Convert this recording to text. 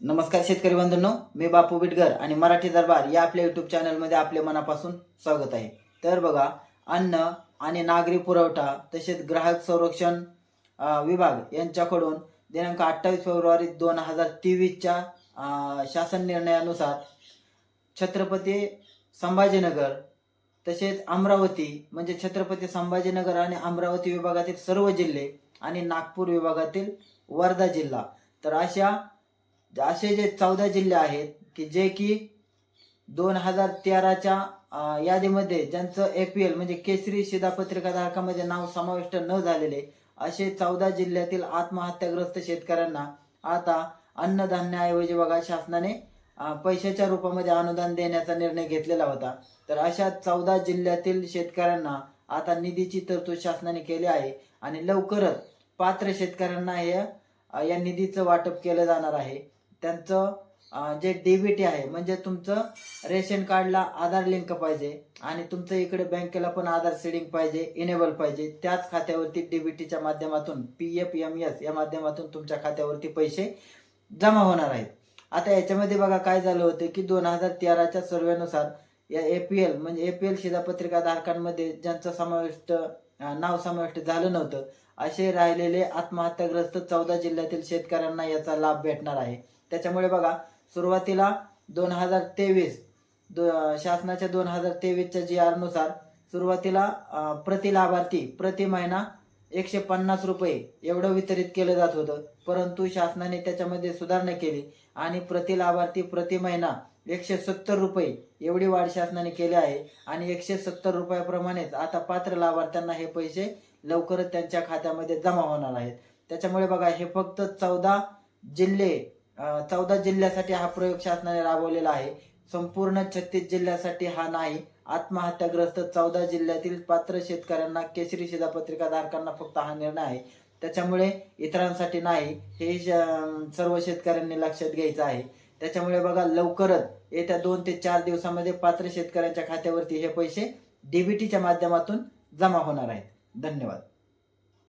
नमस्कार शेतकरी बंधूंनो मी बापू बिटगर आणि मराठी दरबार या आपल्या युट्यूब चॅनलमध्ये आपले मनापासून स्वागत आहे. तर बघा अन्न आणि नागरी पुरवठा तसेच ग्राहक संरक्षण विभाग यांच्याकडून दिनांक अठ्ठावीस फेब्रुवारी दोन हजार तेवीसच्या शासन निर्णयानुसार छत्रपती संभाजीनगर तसेच अमरावती म्हणजे छत्रपती संभाजीनगर आणि अमरावती विभागातील सर्व जिल्हे आणि नागपूर विभागातील वर्धा जिल्हा. तर अशा असे जे चौदा जिल्हे आहेत की जे की दोन हजार तेराच्या यादीमध्ये ज्यांचं एपीएल म्हणजे केसरी शिधापत्रिका धारकामध्ये नाव समाविष्ट न झालेले असे चौदा जिल्ह्यातील आत्महत्याग्रस्त शेतकऱ्यांना आता अन्नधान्याऐवजी बघा शासनाने पैशाच्या रूपामध्ये अनुदान देण्याचा निर्णय घेतलेला होता. तर अशा चौदा जिल्ह्यातील शेतकऱ्यांना आता निधीची तरतूद शासनाने केली आहे आणि लवकरच पात्र शेतकऱ्यांना हे या निधीचं वाटप केलं जाणार आहे. त्यांचं जे डीबीटी आहे म्हणजे तुमचं रेशन कार्डला आधार लिंक पाहिजे आणि तुमचं इकडे बँकेला पण आधार सेडिंग पाहिजे इनेबल पाहिजे. त्याच खात्यावरती डीबीटीच्या माध्यमातून पी एफ एम एस या माध्यमातून तुमच्या खात्यावरती पैसे जमा होणार आहेत. आता याच्यामध्ये बघा काय झालं होतं की दोन हजार तेराच्या सर्वेनुसार या एपीएल म्हणजे एपीएल शिधापत्रिका धारकांमध्ये ज्यांचा समाविष्ट नाव समाविष्ट झालं नव्हतं. असे राहिलेले आत्महत्याग्रस्त चौदा जिल्ह्यातील शेतकऱ्यांना याचा लाभ भेटणार आहे. त्याच्यामुळे बघा सुरुवातीला दोन हजार तेवीस शासनाच्या दोन हजार तेवीसच्या जी आरनुसार सुरुवातीला प्रति लाभार्थी प्रति महिना एकशे पन्नास रुपये एवढं वितरित केलं जात होतं. परंतु शासनाने त्याच्यामध्ये सुधारणा केली आणि प्रति लाभार्थी प्रति महिना एकशे सत्तर रुपये एवढी वाढ शासनाने केली आहे. आणि एकशे सत्तर रुपयाप्रमाणेच आता पात्र लाभार्थ्यांना हे पैसे लवकरच त्यांच्या खात्यामध्ये जमा होणार आहेत. त्याच्यामुळे बघा हे फक्त चौदा जिल्हे चौदा जिल्ह्यासाठी हा प्रयोग शासनाने राबवलेला आहे. संपूर्ण छत्तीस जिल्ह्यासाठी हा नाही. आत्महत्याग्रस्त चौदा जिल्ह्यातील पात्र शेतकऱ्यांना केसरी शिधापत्रिका धारकांना फक्त हा निर्णय आहे. त्याच्यामुळे इतरांसाठी नाही हे सर्व शेतकऱ्यांनी लक्षात घ्यायचं आहे. त्याच्यामुळे बघा लवकरच येत्या दोन ते चार दिवसामध्ये पात्र शेतकऱ्यांच्या खात्यावरती हे पैसे डीबीटीच्या माध्यमातून जमा होणार आहेत. धन्यवाद.